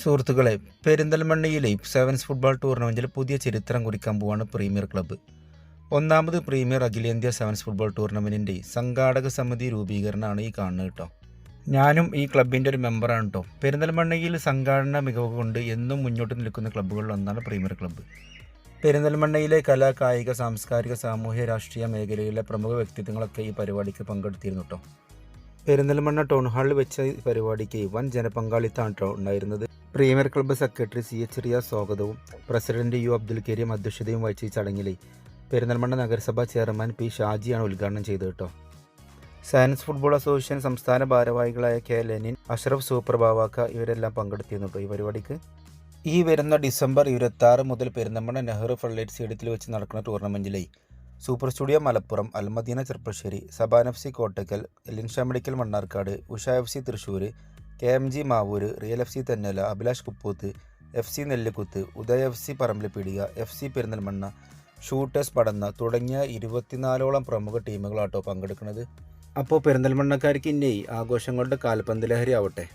സുഹൃത്തുക്കളെ പെരിന്തൽമണ്ണയിലെ sevens football ടൂർണമെന്റിൽ പുതിയ ചരിത്രം കുറിക്കാൻ പോവാണ് പ്രീമിയർ ക്ലബ്ബ്. ഒന്നാമത് പ്രീമിയർ അഖിലേന്ത്യാ സെവൻസ് ഫുട്ബോൾ ടൂർണമെന്റിന്റെ സംഘാടക സമിതി രൂപീകരണമാണ് ഈ കാണുന്നത് കേട്ടോ. ഞാനും ഈ ക്ലബിന്റെ ഒരു മെമ്പറാണ് കേട്ടോ. പെരിന്തൽമണ്ണയിൽ സംഘാടന മികവ് കൊണ്ട് എന്നും മുന്നോട്ട് നിൽക്കുന്ന ക്ലബ്ബുകളിൽ ഒന്നാണ് പ്രീമിയർ ക്ലബ്ബ്. പെരിന്തൽമണ്ണയിലെ കലാ കായിക സാംസ്കാരിക സാമൂഹ്യ രാഷ്ട്രീയ മേഖലയിലെ പ്രമുഖ വ്യക്തിത്വങ്ങളൊക്കെ ഈ പരിപാടിക്ക് പങ്കെടുത്തിരുന്നു കേട്ടോ. പെരിന്തൽമണ്ണ ടൗൺ ഹാളിൽ വെച്ച പരിപാടിക്ക് വൻ ജനപങ്കാളിത്തമാണ് കേട്ടോ ഉണ്ടായിരുന്നത്. Premier club secretary C H Riya സ്വാഗതവും. പ്രസിഡന്റ് യു അബ്ദുൽ കരീം അധ്യക്ഷതയും വഹിച്ച ഈ ചടങ്ങിൽ പെരിന്തൽമണ്ണ നഗരസഭാ ചെയർമാൻ പി ഷാജിയാണ് ഉദ്ഘാടനം ചെയ്തത് കേട്ടോ. സയൻസ് ഫുട്ബോൾ അസോസിയേഷൻ സംസ്ഥാന ഭാരവാഹികളായ കെ ലെനിൻ അഷ്റഫ് സൂപ്പർ ബാവാക്ക ഇവരെല്ലാം പങ്കെടുത്തിരുന്നു ഈ പരിപാടിക്ക്. ഈ വരുന്ന ഡിസംബർ ഇരുപത്തി മുതൽ പെരിന്തൽമണ്ണ നെഹ്റു ഫ്ലഡ് സ്റ്റേഡിയത്തിൽ വെച്ച് നടക്കുന്ന ടൂർണമെന്റിലെ Super Studio Malappuram Almadina Cherpulassery Saban F C Kottakkal എലിൻഷ Medical Mannarkkad Usha F C Thrissur K M G Mavoor Real F C Thennala Abhilash Kuppooth F C Nellikuth Udaya F C പിടിക F C Perinthalmanna Shooters Padanna തുടങ്ങിയ ഇരുപത്തിനാലോളം പ്രമുഖ ടീമുകളാട്ടോ പങ്കെടുക്കുന്നത്. അപ്പോൾ പെരിന്തൽമണ്ണക്കാർക്ക് ഇന്നേ ആഘോഷങ്ങളുടെ കാൽപന്ത് ലഹരി ആവട്ടെ